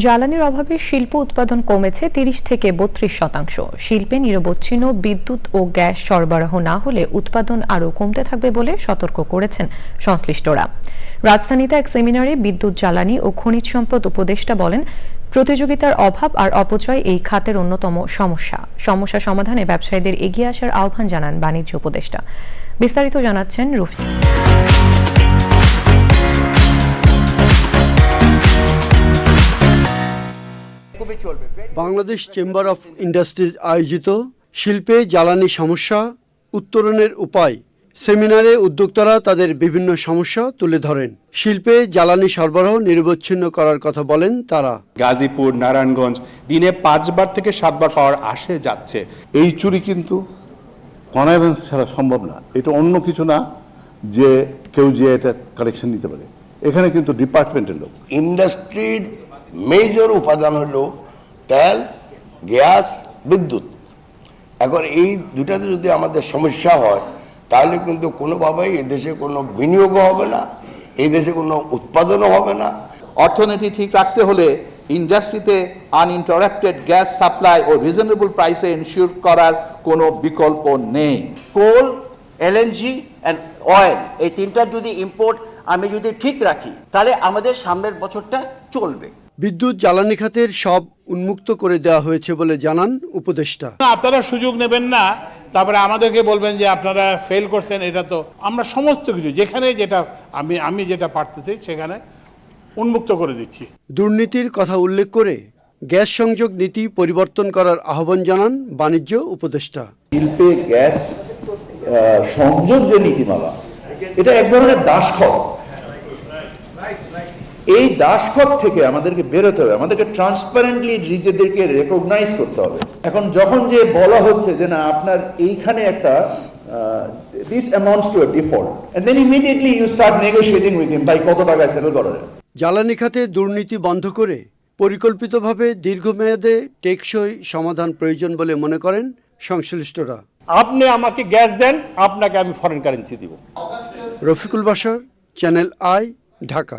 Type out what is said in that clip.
জ্বালানির অভাবে শিল্প উৎপাদন কমেছে তিরিশ থেকে বত্রিশ শতাংশ। শিল্পে নিরবচ্ছিন্ন বিদ্যুৎ ও গ্যাস সরবরাহ না হলে উৎপাদন আরও কমতে থাকবে বলে সতর্ক করেছেন সংশ্লিষ্টরা। রাজধানীতে এক সেমিনারে বিদ্যুৎ, জ্বালানি ও খনিজ সম্পদ উপদেষ্টা বলেন, প্রতিযোগিতার অভাব আর অপচয় এই খাতের অন্যতম সমস্যা। সমস্যা সমাধানে ব্যবসায়ীদের এগিয়ে আসার আহ্বান জানান বাণিজ্য উপদেষ্টা। বিস্তারিত জানাচ্ছেন রুফি বাংলাদেশ চেম্বার অফ ইন্ডাস্ট্রিজ আয়োজিত শিল্পে জ্বালানি সমস্যা উত্তরণের উপায় সেমিনারে উদ্যোক্তারা তাদের বিভিন্ন সমস্যা তুলে ধরেন। শিল্পে জ্বালানি সরবরাহ নিরবচ্ছিন্ন করার কথা বলেন তারা। গাজীপুর নারায়ণগঞ্জ দিনে পাঁচবার থেকে সাতবার পাওয়ার আসে যাচ্ছে। এই চুরি কিন্তু কনাইভেন্স ছাড়া সম্ভব না। এটা অন্য কিছু না যে কেউ যে এটা কালেকশন নিতে পারে। এখানে কিন্তু ডিপার্টমেন্টের লোক। ইন্ডাস্ট্রির মেজর উপাদান হলো তেল গ্যাস বিদ্যুৎ। এখন এই দুটাতে যদি আমাদের সমস্যা হয় তাহলে কিন্তু কোনোভাবেই এদেশে কোনো বিনিয়োগও হবে না এই দেশে কোনো উৎপাদনও হবে না। অর্থনীতি ঠিক রাখতে হলে ইন্ডাস্ট্রিতে আনইন্টারাপ্টেড গ্যাস সাপ্লাই ও রিজনেবল প্রাইসে ইনশিওর করার কোনো বিকল্প নেই। কোল এলএনজি অ্যান্ড অয়েল এই তিনটার যদি ইম্পোর্ট আমি যদি ঠিক রাখি তাহলে আমাদের সামনের বছরটা চলবে। বিদ্যুৎ জ্বালানি খাতের সব উন্মুক্ত করে দেওয়া হয়েছে বলে জানান উপদেষ্টা। আপনারা সুযোগ নেবেন না তারপরে আমাদেরকে বলবেন যে আপনারা ফেল করছেন এটা তো আমরা সমস্ত কিছু যেখানে যেটা আমি আমি যেটা পারতেছি সেখানে উন্মুক্ত করে দিচ্ছি। দুর্নীতির কথা উল্লেখ করে গ্যাস সংযোগ নীতি পরিবর্তন করার আহ্বান জানান বাণিজ্য উপদেষ্টা। শিল্পে গ্যাস সংযোগ যে নীতিমালা এটা এক ধরনের দাসখত। এই দাসপথ থেকে আমাদেরকে বেরোতে হবে আমাদেরকে ট্রান্সপারেন্টলি নিজেদেরকে রেকগনাইজ করতে হবে। এখন যখন যে বলা হচ্ছে যে না আপনার এইখানে একটা this amounts to a default and then immediately you start negotiating with him ভাই কত টাকায় সেটেল করা যায়? জ্বালানি খাতে দুর্নীতি বন্ধ করে পরিকল্পিতভাবে দীর্ঘমেয়াদে টেকসই সমাধান প্রয়োজন বলে মনে করেন সংশ্লিষ্টরা। আপনি আমাকে গ্যাস দেন আপনাকে আমি ফরেন কারেন্সি দিব। রফিকুল বাসার চ্যানেল আই ঢাকা।